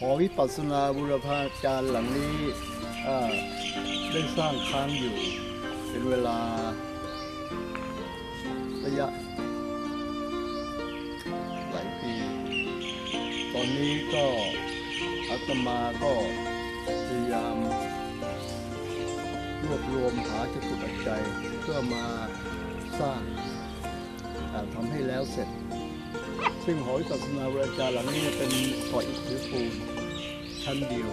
หอวิปัสสนาบุรพาจารย์หลังนี้ได้สร้างค้างอยู่ เป็นเวลาระยะหลายปี ตอนนี้ก็อาตมาก็พยายามรวบรวมหาจตุปัจจัยเพื่อมาสร้างทำให้แล้วเสร็จ ซึ่งหอวิปัสนาบราจารหลังนี้เป็นหออิฐหรือปูนชั้นเดียว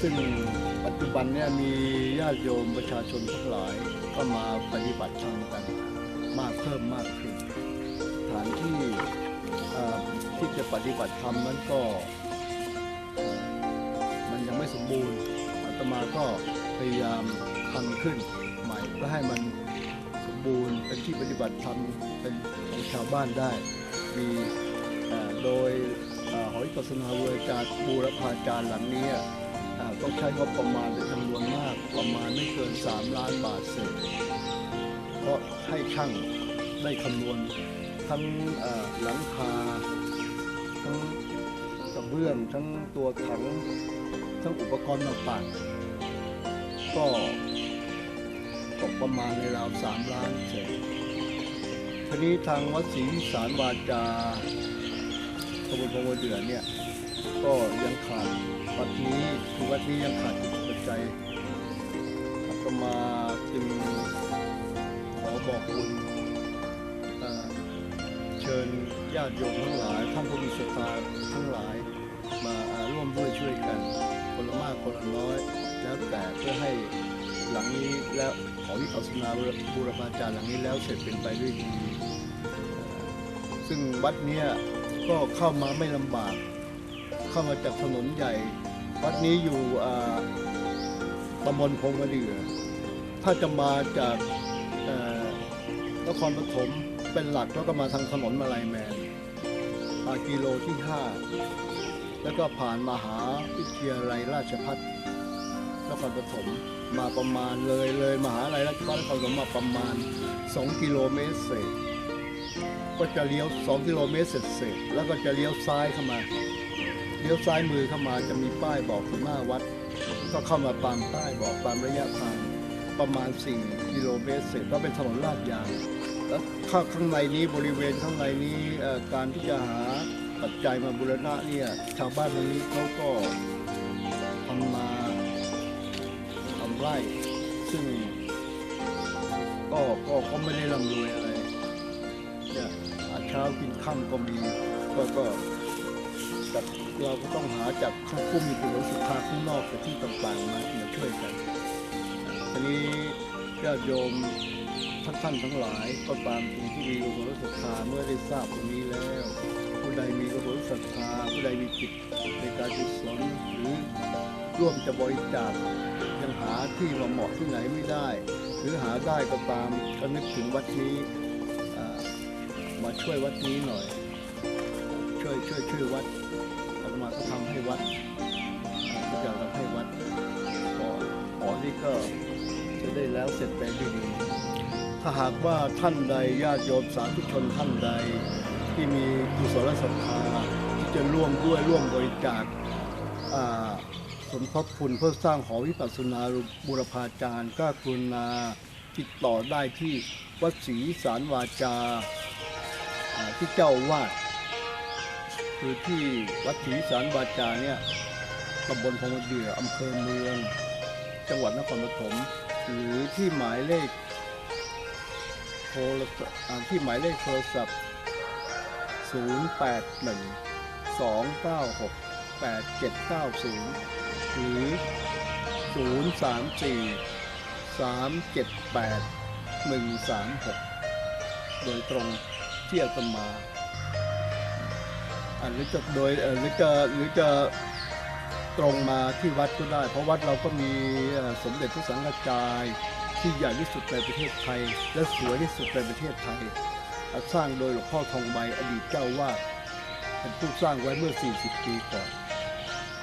ซึ่งปัจจุบันเนี่ยมีญาติโยมประชาชนทั้งหลายก็มาปฏิบัติธรรมกัน มากเพิ่มมากขึ้นสถานที่ที่จะปฏิบัติธรรมนั้นก็มันยังไม่สมบูรณ์อาตมาก็พยายามทำขึ้นใหม่เพื่อให้มัน บูรณ์ เป็นที่ปฏิบัติธรรมเป็นของชาวบ้านได้ มีโดยอหอวิปัสสนาเวรการบูรพาจารย์หลังนี้ต้องใช้งบประมาณเป็นจำนวนมากประมาณไม่เกิน 3 ล้านบาทเศษเพราะให้ช่างได้คำนวณทั้งหลังคาทั้งกระเบื้องทั้งตัวถังทั้งอุปกรณ์ต่างๆก็ ประมาณในราวสามล้านเศษทีนี้ทางวัดศรีวิสารวาจาตำบลพงวเดือนเนี่ย ก็ยังขาดวัดนี้คือวัดนี้ยังขาดจุดปัจจัยอาตมาจึงขอบอกคุณเชิญญาติโยมทั้งหลายท่านผู้มีศรัทธาทั้งหลายมาอ่าร่วมด้วยช่วยกัน คนละมากคนละน้อย แล้วแต่เพื่อให้ หลังนี้แล้วขอวิปัสสนาบูรพาจารย์หลังนี้แล้วเสร็จเป็นไปด้วยดีซึ่งวัดเนี้ยก็เข้ามาไม่ลำบาก เข้ามาจากถนนใหญ่ วัดนี้อยู่ตำบลพงมะเดือ ถ้าจะมาจากนครปฐมเป็นหลักแล้วก็มาทางถนนมาลายแมนมากิโลที่ 5 แล้วก็ผ่านมหาวิทยาลัยราชพัฒนครปฐม มาประมาณเลยเลยมหาลัยราชภัฏนครปฐมมาประมาณ 2 กิโลเมตรเศษก็จะเลี้ยว 2 กิโลเมตรเศษเศษแล้วก็จะเลี้ยวซ้ายเข้ามา เลี้ยวซ้ายมือเข้ามาจะมีป้ายบอกข้างหน้าวัด ก็เข้ามาตามป้ายบอกตามระยะทางประมาณ 4 กิโลเมตรเศษก็เป็นถนนลาดยางแล้วข้างข้างในนี้บริเวณข้างในนี้การที่จะหาปัจจัยมาบูรณะเนี่ยชาวบ้านตรงนี้เขาก็ ไร่ ซึ่งก็ก็ก็ไม่ได้ร่ำรวยอะไรเนี่ยหาเช้ากินค่ำก็มีก็ก็แต่เราก็ต้องหาจากข้างผู้มีกุศลศรัทธาข้างนอกจากที่ต่างๆมามาช่วยกันทีนี้ญาติโยมท่านท่านทั้งหลายก็ตามสิ่งที่มีกุศลศรัทธาเมื่อได้ทราบตรงนี้แล้ว ผู้ใดมีกุศลศรัทธาผู้ใดมีจิตในการกุศลหรือร่วมจะบริจาค หาที่มาเหมาะที่ไหนไม่ได้ หรือหาได้ก็ตามก็นึกถึงวัดนี้มาช่วยวัดนี้หน่อย ช่วยช่วยช่วยวัดอาตมาก็ทำให้วัดทุกอย่างทำให้วัดก็ขอที่ก็จะได้แล้วเสร็จไปด้วยดีถ้าหากว่าท่านใดญาติโยมสาธุชนท่านใดที่มีกุศลศรัทธาที่จะร่วมด้วยร่วมบริจาคอ่า สมทบทุนเพื่อสร้างหอวิปัสสนาบูรพาจารย์ ก็กรุณาติดต่อได้ที่วัดศรีสารวาจาที่เจ้าวาดคือที่วัดศรีสารวาจาเนี่ยตำบลพงเดืออำเภอเมือง จังหวัดนครปฐมหรือที่หมายเลขโทรศัพท์ที่หมายเลขโทรศัพท์ 081 296 8790 หรือ 034 378 136 โดยตรงเที่อาตมาอ่าหรือจะโดยอ่อหรือจะหรือจะตรงมาที่วัดก็ได้ เพราะวัดเราก็มีสมเด็จพระสังฆจายที่ใหญ่ที่สุดในประเทศไทย และสวยที่สุดในประเทศไทย สร้างโดยหลวงพ่อทองใบอดีตเจ้าวาดเป็นผู้สร้างไว้เมื่อ 40 ปีก่อน